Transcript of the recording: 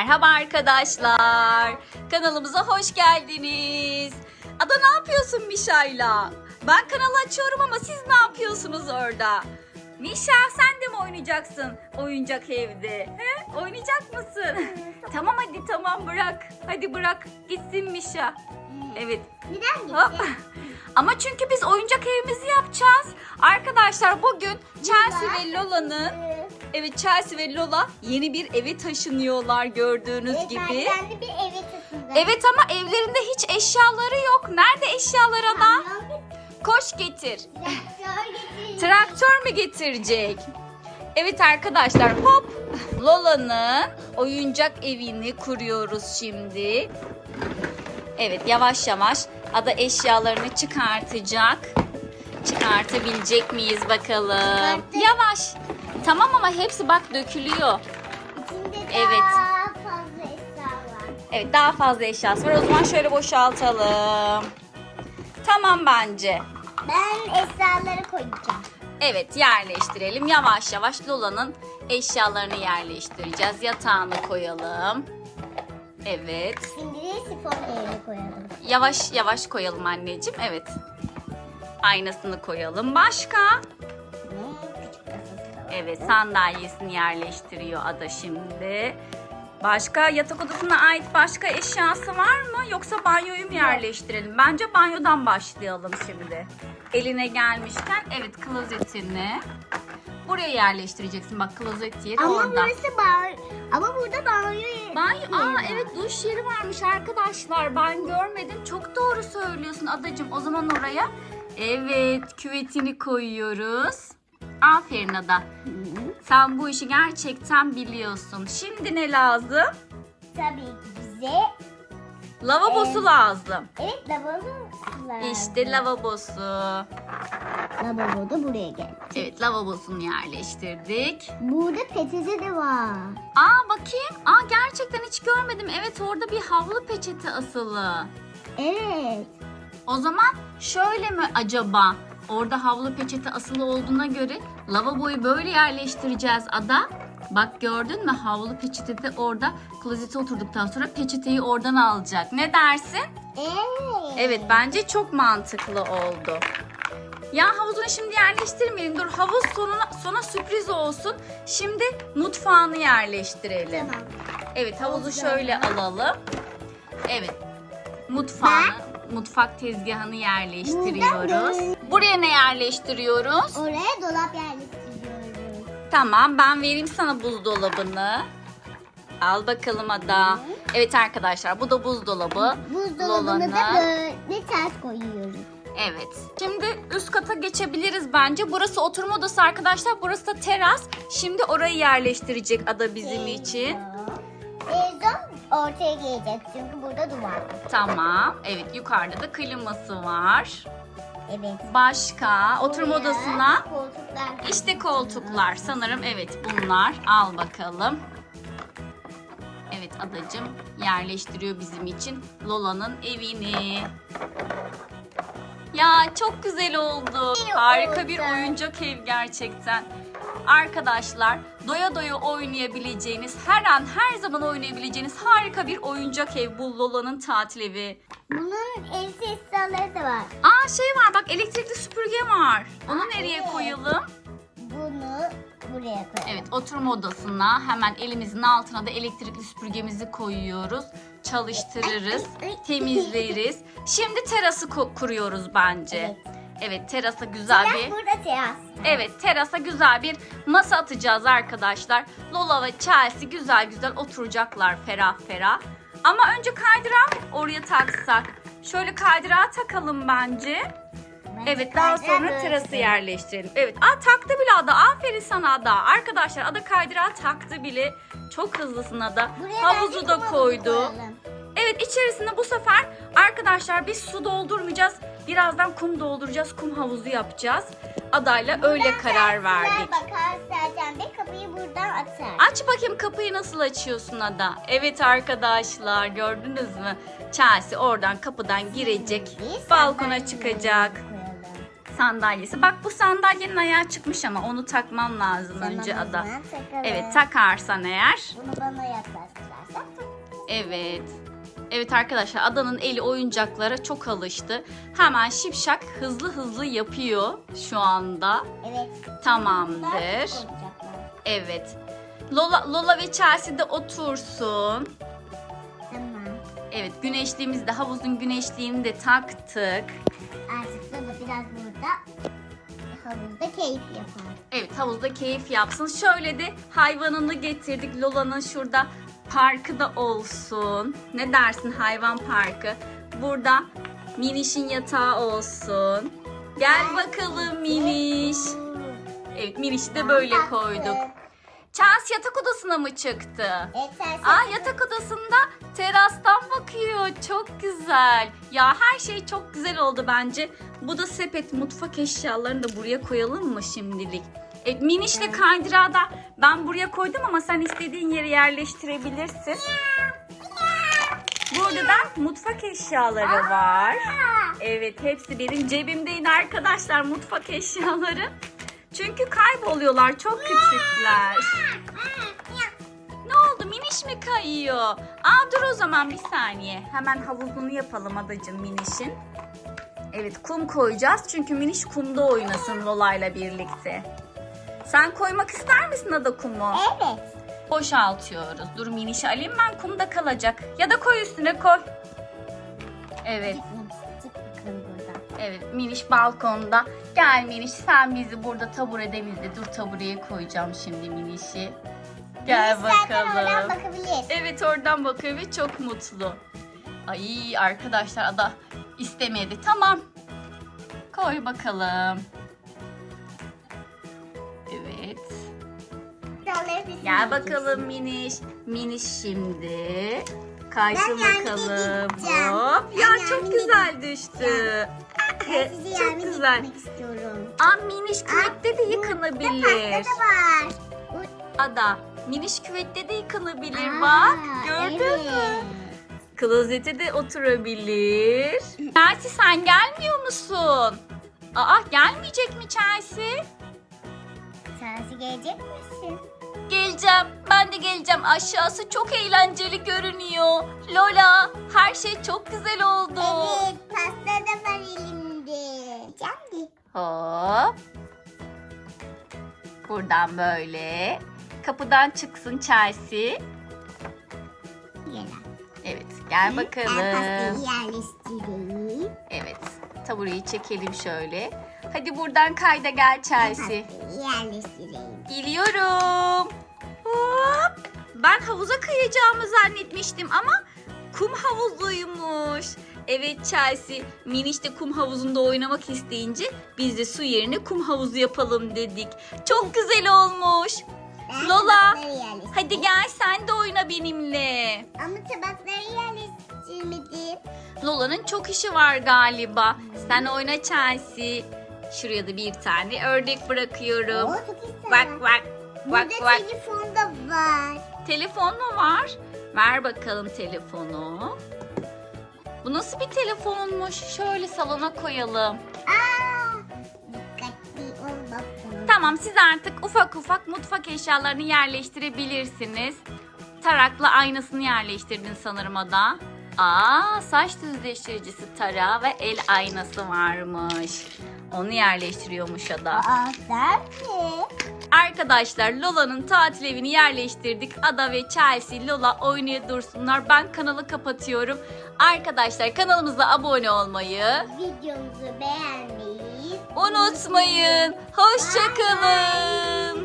Merhaba arkadaşlar. Kanalımıza hoş geldiniz. Ada ne yapıyorsun Mişa'yla? Ben kanalı açıyorum ama siz ne yapıyorsunuz orada? Mişa sen de mi oynayacaksın oyuncak evde? He? Oynayacak mısın? tamam hadi tamam bırak. Hadi bırak gitsin Mişa. Evet. Neden Hop. Ama çünkü biz oyuncak evimizi yapacağız. Arkadaşlar bugün Chelsea ve Lola'nın Evet Chelsea ve Lola yeni bir eve taşınıyorlar gördüğünüz evet, gibi. merdivenli bir eve taşındı. Evet ama evlerinde hiç eşyaları yok. Nerede eşyalar ada? Kamyon Koş getir. traktör mü getirecek? Evet arkadaşlar hop Lola'nın oyuncak evini kuruyoruz şimdi. Evet yavaş yavaş ada eşyalarını çıkartacak. Çıkartabilecek miyiz bakalım? Çıkarttı. Yavaş. Tamam ama hepsi bak dökülüyor. İçinde Evet. daha fazla eşya var. Evet daha fazla eşyası var. O zaman şöyle boşaltalım. Tamam bence. Ben eşyaları koyacağım. Evet yerleştirelim. Yavaş yavaş Lola'nın eşyalarını yerleştireceğiz. Yatağını koyalım. Evet. Şimdi de sifon yerine koyalım. Yavaş yavaş koyalım anneciğim. Evet. Aynasını koyalım. Başka? Bunun Evet sandalyesini yerleştiriyor Ada şimdi. Başka yatak odasına ait başka eşyası var mı? Yoksa banyoyu mu yerleştirelim? Bence banyodan başlayalım şimdi. Eline gelmişken evet klozetini buraya yerleştireceksin. Bak klozet yeri Ama orada. burası banyo. Ama burada banyo yeri Banyo, aa evet duş yeri varmış arkadaşlar. Ben görmedim. Çok doğru söylüyorsun adacığım. O zaman oraya evet küvetini koyuyoruz. Aferin Ada. Sen bu işi gerçekten biliyorsun. Şimdi ne lazım? Tabii ki bize. Lavabosu Evet. lazım. Evet lavabo lazım. İşte lavabosu. Lavabo da buraya gel. Evet lavabosunu yerleştirdik. Burada peçete de var. Aa bakayım. Aa gerçekten hiç görmedim. Evet orada bir havlu peçete asılı. Evet. O zaman şöyle mi acaba? Orada havlu peçete asılı olduğuna göre lavaboyu böyle yerleştireceğiz Ada. Bak gördün mü havlu peçete de orada klozete oturduktan sonra peçeteyi oradan alacak. Ne dersin? Evet. Evet bence çok mantıklı oldu. Ya havuzunu şimdi yerleştirmeyelim. Dur havuz sonuna, sona sürpriz olsun. Şimdi mutfağını yerleştirelim. Tamam. Evet havuzu şöyle alalım. Evet. Mutfağını, mutfak tezgahını yerleştiriyoruz. Buraya ne yerleştiriyoruz? Oraya dolap yerleştiriyoruz. Tamam ben vereyim sana buzdolabını. Al bakalım Ada. Evet arkadaşlar bu da buzdolabı. Buzdolabını da Lola'nın. böyle ters koyuyoruz. Evet. Şimdi üst kata geçebiliriz bence. Burası oturma odası arkadaşlar. Burası da teras. Şimdi orayı yerleştirecek Ada bizim için. Televizyon ortaya gelecek çünkü burada duvar var. Tamam. Evet yukarıda da kliması var. Evet. Başka oturma Buraya odasına Koltuklar. işte koltuklar sanırım evet bunlar. Al bakalım. Evet adacım yerleştiriyor bizim için Lola'nın evini. Ya çok güzel oldu. Harika bir oyuncak ev gerçekten. Arkadaşlar doya doya oynayabileceğiniz, her an her zaman oynayabileceğiniz harika bir oyuncak ev bu Lola'nın tatil evi. Bunun elsi eşyaları da var. Aa şey var bak elektrikli süpürge var. Onu Aa, nereye evet. koyalım? Bunu buraya koyalım. Evet oturma odasına hemen elimizin altına da elektrikli süpürgemizi koyuyoruz. Çalıştırırız, temizleriz. Şimdi terası kuruyoruz bence. Evet. Evet terasa güzel Biraz bir... burada teras. Evet terasa güzel bir masa atacağız arkadaşlar. Lola ve Chelsea güzel güzel oturacaklar ferah ferah. Ama önce kaydırağı oraya taksak? Şöyle kaydırağı takalım bence. Bence Evet daha sonra terası yerleştirelim. Evet aa taktı bile Ada. Aferin sana Ada. Arkadaşlar Ada kaydırağı taktı bile. Çok hızlısın Ada. Buraya Havuzu da koydu. koyalım. Evet içerisine bu sefer arkadaşlar biz su doldurmayacağız. Birazdan kum dolduracağız. Kum havuzu yapacağız. Adayla öyle Buradan karar verdik. Bakar Sercan Bey kapıyı buradan atar. Aç bakayım kapıyı nasıl açıyorsun Ada. Evet arkadaşlar gördünüz mü? Chelsea oradan kapıdan girecek. Biz Balkona çıkacak. Sandalyesi. Bak bu sandalyenin ayağı çıkmış ama onu takman lazım Tamam, önce Ada. takalım. Evet takarsan eğer. Bunu bana yaklaştırırsan Evet. Evet arkadaşlar Adan'ın eli oyuncaklara çok alıştı. Hemen şipşak hızlı hızlı yapıyor şu anda. Evet. Tamamdır. Evet. Lola, Lola ve Chelsea de otursun. Tamam. Evet güneşliğimizi de havuzun güneşliğini de taktık. Artık baba biraz burada havuzda keyif yapar. Evet havuzda keyif yapsın. Şöyle de hayvanını getirdik. Lola'nın şurada parkı da olsun. Ne dersin hayvan parkı? Burada Miniş'in yatağı olsun. Gel bakalım Miniş. Evet Miniş'i de böyle koyduk. Chance yatak odasına mı çıktı? Evet Aa yatak odasında terastan bakıyor. Çok güzel. Ya her şey çok güzel oldu bence. Bu da sepet mutfak eşyalarını da buraya koyalım mı şimdilik? Evet minişle kaydırağı da ben buraya koydum ama sen istediğin yere yerleştirebilirsin. Burada da mutfak eşyaları var. Evet hepsi benim cebimdeydi arkadaşlar mutfak eşyaları. Çünkü kayboluyorlar çok küçükler. Ne oldu? Miniş mi kayıyor? Aa dur o zaman bir saniye. Hemen havuzunu yapalım adacım Miniş'in. Evet kum koyacağız çünkü Miniş kumda oynasın Lola'yla birlikte. Sen koymak ister misin ada kumu? Evet. Boşaltıyoruz. Dur Miniş'i alayım ben kumda kalacak. Ya da koy üstüne koy. Evet. Evet Miniş balkonda. Gel Miniş sen bizi burada taburede bizde. Dur tabureye koyacağım şimdi Miniş'i. Gel oradan bakalım. bakabilir. Evet oradan bakıyor ve çok mutlu. Ay arkadaşlar ada istemedi. Tamam. Koy bakalım. Evet. Gel bakalım Miniş. Miniş şimdi. Kaysın Ben bakalım. gideceğim. Hop. Ben Ya çok güzel düştü. Ben sizi çok yardım güzel. etmek istiyorum. Aa Miniş küvette de yıkanabilir. Pasta da var. Ada. Miniş küvette de yıkanabilir Aa, bak. Gördün evet. mü? Klozete de oturabilir. Chelsea sen gelmiyor musun? Aa gelmeyecek mi Chelsea? Gelecek misin? Geleceğim. Ben de geleceğim. Aşağısı çok eğlenceli görünüyor. Lola her şey çok güzel oldu. Evet, pasta da var elimde. Candy. Hop. Buradan böyle. Kapıdan çıksın Chelsea. Gel. Evet gel Ben bakalım. pastayı yerleştireyim. Evet. Tabureyi çekelim şöyle. Hadi buradan kayda gel Chelsea. Yerleştireyim. Geliyorum. Hop. Ben havuza kayacağımı zannetmiştim ama kum havuzuymuş. Evet Chelsea, Miniş de kum havuzunda oynamak isteyince biz de su yerine kum havuzu yapalım dedik. Çok güzel olmuş. Ben Lola. Hadi gel sen de oyna benimle. Ama tabakları yerleştirmedim. Lola'nın çok işi var galiba. Sen oyna Chelsea. Şuraya da bir tane ördek bırakıyorum. Oo, çok güzel. Bak bak. Bak Burada bak. telefon da var. Telefon mu var? Ver bakalım telefonu. Bu nasıl bir telefonmuş? Şöyle salona koyalım. Aa, dikkatli ol bakalım. Tamam siz artık ufak ufak mutfak eşyalarını yerleştirebilirsiniz. Tarakla aynasını yerleştirdin sanırım Ada. Aa saç düzleştiricisi tarağı ve el aynası varmış. Onu yerleştiriyormuş Ada. Aa, sen mi? Arkadaşlar Lola'nın tatil evini yerleştirdik. Ada ve Chelsea Lola oynaya dursunlar. Ben kanalı kapatıyorum. Arkadaşlar kanalımıza abone olmayı Videomuzu beğenmeyi unutmayın. Hoşçakalın.